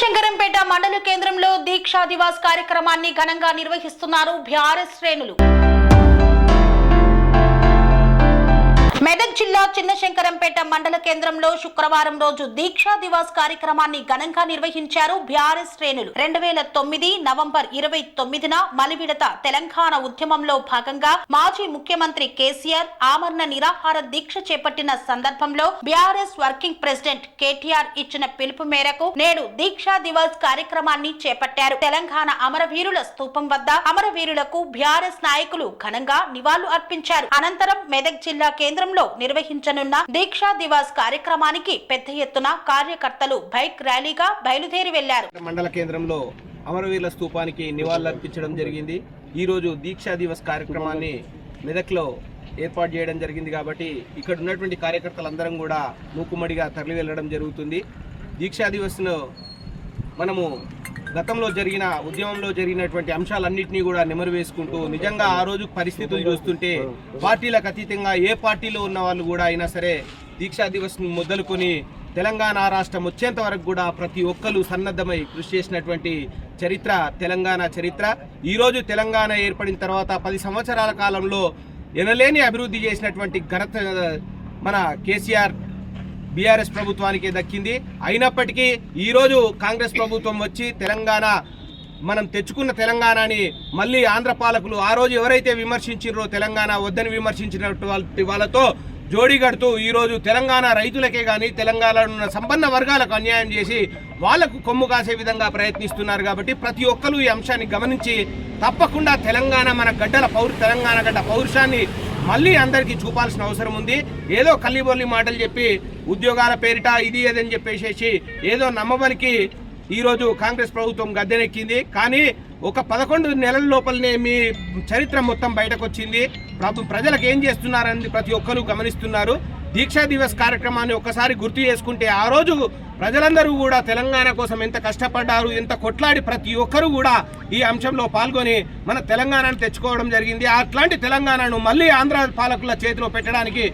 శంకరంపేట మండల కేంద్రంలో దీక్షా దివాస్ కార్యక్రమాన్ని ఘనంగా నిర్వహిస్తున్నారు బీఆర్ఎస్ శ్రేణులు. మెదక్ జిల్లా చిన్నశంకరంపేట మండల కేంద్రంలో శుక్రవారం రోజు దీక్షా దివాస్ కార్యక్రమాన్ని ఘనంగా నిర్వహించారు బీఆర్ఎస్ శ్రేణులు. రెండు వేల తొమ్మిది నవంబర్ ఇరవై తొమ్మిదిన మలివిడత తెలంగాణ ఉద్యమంలో భాగంగా మాజీ ముఖ్యమంత్రి కేసీఆర్ ఆమరణ నిరాహార దీక్ష చేపట్టిన సందర్భంలో బీఆర్ఎస్ వర్కింగ్ ప్రెసిడెంట్ కేటీఆర్ ఇచ్చిన పిలుపు మేరకు నేడు దీక్షా దివాస్ కార్యక్రమాన్ని చేపట్టారు. తెలంగాణ అమరవీరుల స్థూపం వద్ద అమరవీరులకు బీఆర్ఎస్ నాయకులు ఘనంగా నివాళులు అర్పించారు అనంతరం మెదక్ జిల్లా కేంద్రంలో నిర్వహించనున్న దీక్షా దివాస్ కార్యక్రమానికి పెద్ద ఎత్తున కార్యకర్తలు బైక్ ర్యాలీగా బయలుదేరి వెళ్ళారు. మండల కేంద్రంలో అమరవీరుల స్తూపానికి నివాళులర్పించడం జరిగింది. ఈరోజు దీక్షా దివస్ కార్యక్రమాన్ని మెదక్లో ఏర్పాటు చేయడం జరిగింది కాబట్టి ఇక్కడ ఉన్నటువంటి కార్యకర్తలందరం కూడా మూకుమ్మడిగా తరలి వెళ్ళడం జరుగుతుంది. దీక్షా దివస్ను మనము గతంలో జరిగిన ఉద్యమంలో జరిగినటువంటి అంశాలన్నింటినీ కూడా నిమరు వేసుకుంటూ నిజంగా ఆ రోజు పరిస్థితులు చూస్తుంటే పార్టీలకు అతీతంగా ఏ పార్టీలో ఉన్న వాళ్ళు కూడా అయినా సరే దీక్షా దివస్ను మొదలుకొని తెలంగాణ రాష్ట్రం వచ్చేంత వరకు కూడా ప్రతి ఒక్కరు సన్నద్ధమై కృషి చేసినటువంటి చరిత్ర తెలంగాణ చరిత్ర. ఈరోజు తెలంగాణ ఏర్పడిన తర్వాత పది సంవత్సరాల కాలంలో ఎనలేని అభివృద్ధి చేసినటువంటి ఘనత మన కేసీఆర్ బీఆర్ఎస్ ప్రభుత్వానికి దక్కింది. అయినప్పటికీ ఈరోజు కాంగ్రెస్ ప్రభుత్వం వచ్చి తెలంగాణ మనం తెచ్చుకున్న తెలంగాణని మళ్ళీ ఆంధ్ర పాలకులు ఆ రోజు ఎవరైతే విమర్శించారో తెలంగాణ వద్దని విమర్శించినటువంటి వాళ్ళతో జోడీ కడుతూ ఈరోజు తెలంగాణ రైతులకే కానీ తెలంగాణలో ఉన్న సంపన్న వర్గాలకు అన్యాయం చేసి వాళ్ళకు కొమ్ము కాసే విధంగా ప్రయత్నిస్తున్నారు కాబట్టి ప్రతి ఒక్కరూ ఈ అంశాన్ని గమనించి తప్పకుండా తెలంగాణ మన గడ్డల పౌరు తెలంగాణ గడ్డ పౌరుషాన్ని మళ్ళీ అందరికీ చూపాల్సిన అవసరం ఉంది. ఏదో కల్లిబొల్లి మాటలు చెప్పి ఉద్యోగాల పేరిట ఇది ఏదని చెప్పేసేసి ఏదో నమ్మబలికి ఈరోజు కాంగ్రెస్ ప్రభుత్వం గద్దెనెక్కింది. కానీ ఒక పదకొండు నెలల లోపలనే మీ చరిత్ర మొత్తం బయటకు వచ్చింది ప్రభు ప్రజలకు ఏం చేస్తున్నారని ప్రతి ఒక్కరూ గమనిస్తున్నారు. దీక్షా దివస్ కార్యక్రమాన్ని ఒక్కసారి గుర్తు చేసుకుంటే ఆ రోజు ప్రజలందరూ కూడా తెలంగాణ కోసం ఎంత కష్టపడ్డారు ఎంత కొట్లాడి ప్రతి ఒక్కరూ కూడా ఈ అంశంలో పాల్గొని మన తెలంగాణను తెచ్చుకోవడం జరిగింది. అట్లాంటి తెలంగాణను మళ్ళీ ఆంధ్ర పాలకుల చేతిలో పెట్టడానికి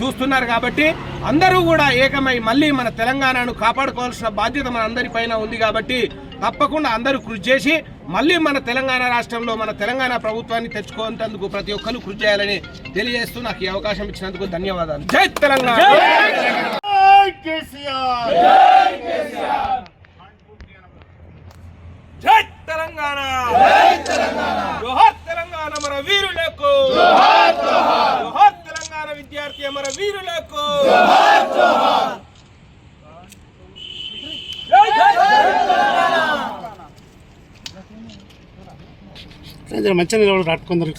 చూస్తున్నారు కాబట్టి అందరూ కూడా ఏకమై మళ్ళీ మన తెలంగాణను కాపాడుకోవాల్సిన బాధ్యత మన అందరిపైన ఉంది కాబట్టి తప్పకుండా అందరూ కృషి చేసి మళ్ళీ మన తెలంగాణ రాష్ట్రంలో మన తెలంగాణ ప్రభుత్వాన్ని తెచ్చుకోనందుకు ప్రతి ఒక్కరు కృషి చేయాలని తెలియజేస్తూ నాకు ఈ అవకాశం ఇచ్చినందుకు ధన్యవాదాలు. జై తెలంగాణ! జై తెలంగాణ! జోహార్ తెలంగాణ మన వీరులకు! జోహార్ తెలంగాణ విద్యార్థి మన వీరులకు! మంచిగా నిలబడి రాట్టుకుందరు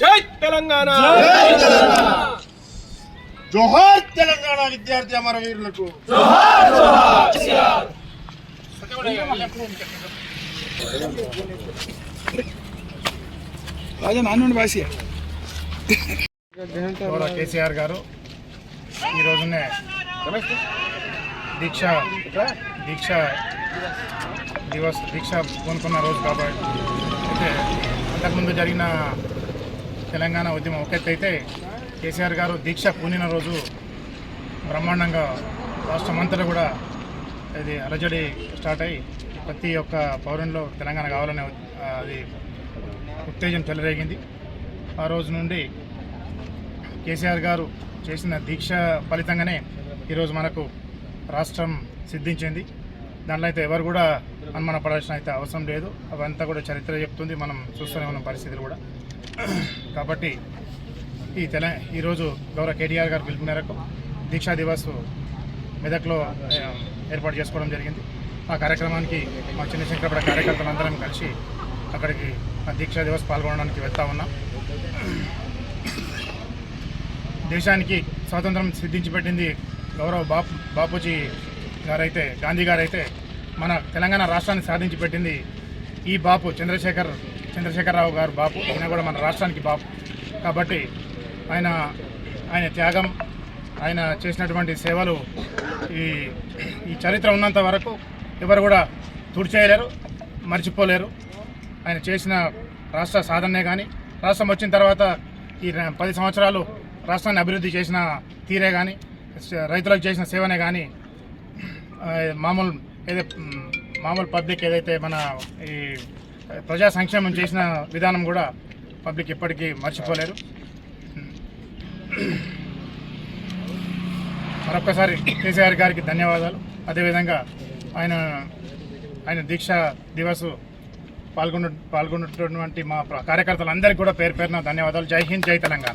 జై తెలంగాణ. జోహార్ తెలంగాణ విద్యార్థి అమరవీరులకు. రాజా నాన్న భాష కేసీఆర్ గారు ఈ రోజునే దీక్ష దీక్ష దివస్ దీక్ష పూనుకున్న రోజు కాబట్టి. అయితే అంతకుముందు జరిగిన తెలంగాణ ఉద్యమం ఒకెత్తైతే కేసీఆర్ గారు దీక్ష పూనిన రోజు బ్రహ్మాండంగా రాష్ట్రమంతటా కూడా ఇది అలజడి స్టార్ట్ అయ్యి ప్రతి ఒక్క పౌరుల్లో తెలంగాణ కావాలనే అది ఉత్తేజం చెలరేగింది. ఆ రోజు నుండి కేసీఆర్ గారు చేసిన దీక్ష ఫలితంగానే ఈరోజు మనకు రాష్ట్రం సిద్ధించింది. దాంట్లో అయితే ఎవరు కూడా అనుమానపడాల్సిన అయితే అవసరం లేదు. అవంతా కూడా చరిత్ర చెప్తుంది. మనం చూస్తూనే ఉన్న పరిస్థితులు కూడా. కాబట్టి ఈ తెల ఈరోజు గౌరవ కేటీఆర్ గారు పిలుపు మేరకు దీక్షా దివస్ మెదక్లో ఏర్పాటు చేసుకోవడం జరిగింది. ఆ కార్యక్రమానికి మా చిన్న శంకరపడ కార్యకర్తలందరం కలిసి అక్కడికి ఆ దీక్షా దివస్ పాల్గొనడానికి వెళ్తా ఉన్నాం. దేశానికి స్వాతంత్రం సిద్ధించి పెట్టింది గౌరవ్ బాపు బాపూజీ గారైతే గాంధీ గారైతే మన తెలంగాణ రాష్ట్రాన్ని సాధించి పెట్టింది ఈ బాపు చంద్రశేఖర్ చంద్రశేఖరరావు గారు బాపు. ఈయన కూడా మన రాష్ట్రానికి బాపు. కాబట్టి ఆయన ఆయన త్యాగం ఆయన చేసినటువంటి సేవలు ఈ ఈ చరిత్ర ఉన్నంత వరకు ఎవరు కూడా తుడిచేయలేరు మర్చిపోలేరు. ఆయన చేసిన రాష్ట్ర సాధనే కానీ రాష్ట్రం వచ్చిన తర్వాత ఈ పది సంవత్సరాలు రాష్ట్రాన్ని అభివృద్ధి చేసిన తీరే కానీ రైతులకు చేసిన సేవనే కానీ మామూలు ఏదో మామూలు పబ్లిక్ ఏదైతే మన ఈ ప్రజా సంక్షేమం చేసిన విధానం కూడా పబ్లిక్ ఎప్పటికీ మర్చిపోలేరు. మరొక్కసారి కేసీఆర్ గారికి ధన్యవాదాలు. అదేవిధంగా ఆయన ఆయన దీక్ష దివస్ పాల్గొన్న పాల్గొన్నటువంటి మా కార్యకర్తలందరికీ కూడా పేరు పేరున ధన్యవాదాలు. జై హింద్ జై తెలంగాణ.